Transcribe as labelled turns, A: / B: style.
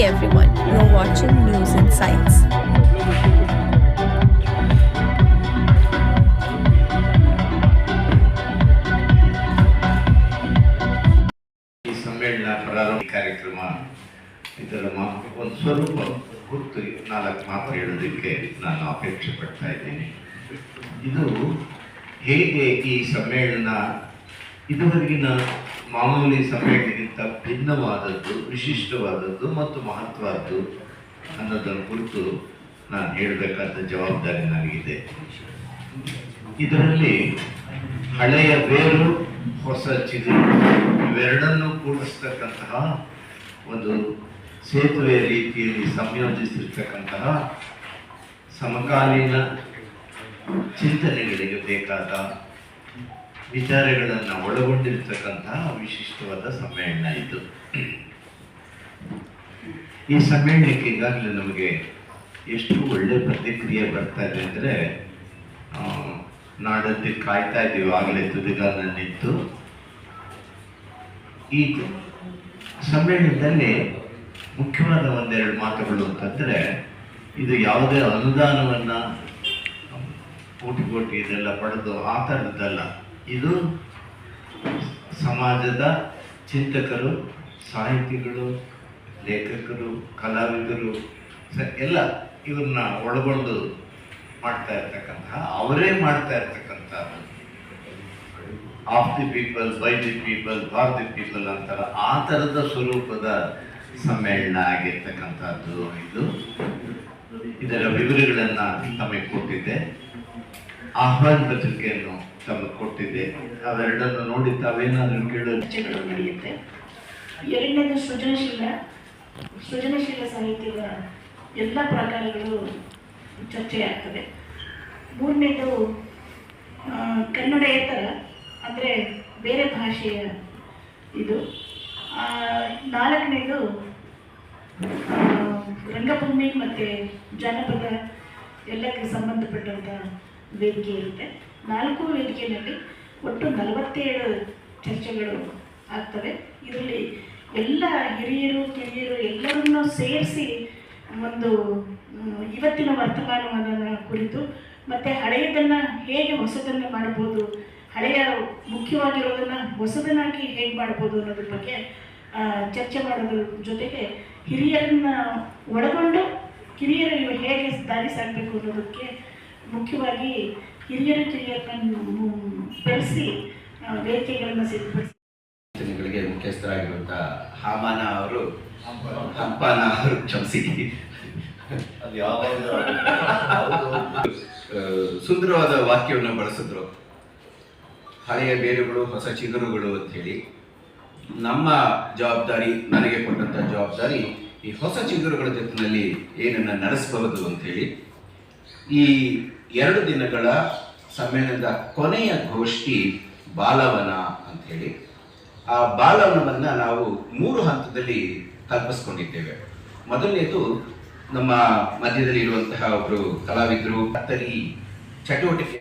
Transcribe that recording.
A: Hey everyone, you're watching News Science.
B: ಈ ಸಮ್ಮೇಳನ ಪ್ರಾರಂಭ ಕಾರ್ಯಕ್ರಮ ಇದರ ಒಂದು ಸ್ವರೂಪ ಗುರ್ತು ನಾಲ್ಕು ಮಾತು ಹೇಳೋದಕ್ಕೆ ನಾನು ಅಪೇಕ್ಷೆ ಪಡ್ತಾ ಇದ್ದೀನಿ ಇದು ಹೇಗೆ ಈ ಸಮ್ಮೇಳನ ಇದುವರೆಗಿನ ಮಾಮೂಲಿ ಸಮ್ಮೇಳನಕ್ಕಿಂತ ಭಿನ್ನವಾದದ್ದು, ವಿಶಿಷ್ಟವಾದದ್ದು ಮತ್ತು ಮಹತ್ವದ್ದು ಅನ್ನೋದನ್ನು ಕುರಿತು ನಾನು ಹೇಳಬೇಕಾದ ಜವಾಬ್ದಾರಿ ನನಗಿದೆ. ಇದರಲ್ಲಿ ಹಳೆಯ ಬೇರು, ಹೊಸ ಚಿಗುರು ಇವೆರಡನ್ನು ಕೂಡಿಸ್ತಕ್ಕಂತಹ ಒಂದು ಸೇತುವೆ ರೀತಿಯಲ್ಲಿ ಸಂಯೋಜಿಸಿರ್ತಕ್ಕಂತಹ ಸಮಕಾಲೀನ ಚಿಂತನೆಗಳಿಗೆ ಬೇಕಾದ ವಿಚಾರಗಳನ್ನು ಒಳಗೊಂಡಿರ್ತಕ್ಕಂತಹ ವಿಶಿಷ್ಟವಾದ ಸಮ್ಮೇಳನ ಇದು. ಈ ಸಮ್ಮೇಳನಕ್ಕೆ ಈಗಾಗಲೇ ನಮಗೆ ಎಷ್ಟು ಒಳ್ಳೆ ಪ್ರತಿಕ್ರಿಯೆ ಬರ್ತಾ ಇದೆ ಅಂದರೆ ನಾಡದ್ದು ಕಾಯ್ತಾ ಇದ್ದೀವಿ, ಆಗಲೇ ತುದಿಗಾಲ ನಿಂತು. ಈ ಸಮ್ಮೇಳನದಲ್ಲಿ ಮುಖ್ಯವಾದ ಒಂದೆರಡು ಮಾತುಗಳು ಅಂತಂದರೆ, ಇದು ಯಾವುದೇ ಅನುದಾನವನ್ನು ಕೋಟಿ ಕೋಟಿ ಇದೆಲ್ಲ ಪಡೆದು ಆ ಥರದ್ದಲ್ಲ. ಇದು ಸಮಾಜದ ಚಿಂತಕರು, ಸಾಹಿತಿಗಳು, ಲೇಖಕರು, ಕಲಾವಿದರು, ಸ- ಎಲ್ಲ ಇವ್ರನ್ನ ಒಳಗೊಂಡು ಮಾಡ್ತಾ ಇರ್ತಕ್ಕಂತಹ, ಅವರೇ ಮಾಡ್ತಾ ಇರ್ತಕ್ಕಂತಹ of the people by the people for the people ಅಂತಾರ, ಆ ಥರದ ಸ್ವರೂಪದ ಸಮ್ಮೇಳನ ಆಗಿರ್ತಕ್ಕಂಥದ್ದು ಇದು. ಇದರ ವಿವರಗಳನ್ನು ತಮಗೆ ಕೊಟ್ಟಿದ್ದೆ. ಆಹ್ವಾನ ಪತ್ರಿಕೆಯನ್ನು ತಮಗೆ ಕೊಟ್ಟಿದ್ದೆ. ಅವೆರಡನ್ನು ನೋಡಿ ತಾವೇನಾದರೂ
C: ಚರ್ಚೆಗಳು ನಡೆಯುತ್ತೆ ಎರಡನೇದು ಸೃಜನಶೀಲ. ಸೃಜನಶೀಲ ಸಾಹಿತ್ಯದ ಎಲ್ಲ ಪ್ರಕಾರಗಳು ಚರ್ಚೆಯಾಗ್ತದೆ ಮೂರನೇದು ಕನ್ನಡೇತರ, ಅಂದರೆ ಬೇರೆ ಭಾಷೆಯ ಇದು. ನಾಲ್ಕನೇದು ರಂಗಭೂಮಿ ಮತ್ತು ಜನಪದ ಎಲ್ಲಕ್ಕೆ ಸಂಬಂಧಪಟ್ಟಂಥ ವೇದಿಕೆ ಇರುತ್ತೆ. ನಾಲ್ಕು ವೇದಿಕೆಯಲ್ಲಿ ಒಟ್ಟು ನಲವತ್ತೇಳು ಚರ್ಚೆಗಳು ಆಗ್ತವೆ. ಇದರಲ್ಲಿ ಎಲ್ಲ ಹಿರಿಯರು, ಕಿರಿಯರು ಎಲ್ಲರನ್ನೂ ಸೇರಿಸಿ ಒಂದು ಇವತ್ತಿನ ವರ್ತಮಾನವನ್ನು ಕುರಿತು ಮತ್ತು ಹಳೆಯದನ್ನು ಹೇಗೆ ಹೊಸದನ್ನು ಮಾಡ್ಬೋದು, ಹಳೆಯ ಮುಖ್ಯವಾಗಿರೋದನ್ನು ಹೊಸದನ್ನಾಗಿ ಹೇಗೆ ಮಾಡ್ಬೋದು ಅನ್ನೋದ್ರ ಬಗ್ಗೆ ಚರ್ಚೆ ಮಾಡೋದ್ರ ಜೊತೆಗೆ ಹಿರಿಯರನ್ನ ಒಳಗೊಂಡು ಕಿರಿಯರು ಇವು ಹೇಗೆ ದಾರಿ ಸಾಗಬೇಕು ಅನ್ನೋದಕ್ಕೆ ಮುಖ್ಯವಾಗಿ ಹಿರಿಯರು ಕಿರಿಯರನ್ನು ಬೆಳೆಸಿ ವೇದಿಕೆಗಳನ್ನು ಸಿದ್ಧಪಡಿಸಿ.
D: ಗಳಿಗೆ ಮುಖ್ಯಸ್ಥರಾಗಿರುವಂತ ಹಾಮಾನ ಅವರು ಹಂಪಾನ. ಅವರು ಕ್ಷಮಿಸಿ
B: ಅದು
D: ಯಾವ ಸುಂದರವಾದ ವಾಕ್ಯವನ್ನು ಬಳಸಿದ್ರು. ಹಳೆಯ ಬೇರುಗಳು ಹೊಸ ಚಿಗುರುಗಳು ಅಂತ ಹೇಳಿ. ನಮ್ಮ ಜವಾಬ್ದಾರಿ ನನಗೆ ಕೊಟ್ಟಂತ ಜವಾಬ್ದಾರಿ ಈ ಹೊಸ ಚಿಗುರುಗಳ ಜೊತೆಯಲ್ಲಿ ಏನನ್ನ ನಡೆಸಬಹುದು ಅಂತ ಹೇಳಿ. ಈ ಎರಡು ದಿನಗಳ ಸಮ್ಮೇಳನದ ಕೊನೆಯ ಗೋಷ್ಠಿ ಬಾಲವನ ಅಂತ ಹೇಳಿ. ಆ ಬಾಲವನವನ್ನು ನಾವು ಮೂರು ಹಂತದಲ್ಲಿ ಕಲ್ಪಿಸ್ಕೊಂಡಿದ್ದೇವೆ ಮೊದಲನೇದು ನಮ್ಮ ಮಧ್ಯದಲ್ಲಿ ಇರುವಂತಹ ಒಬ್ಬರು ಕಲಾವಿದರು ಕತ್ತರಿ ಚಟುವಟಿಕೆ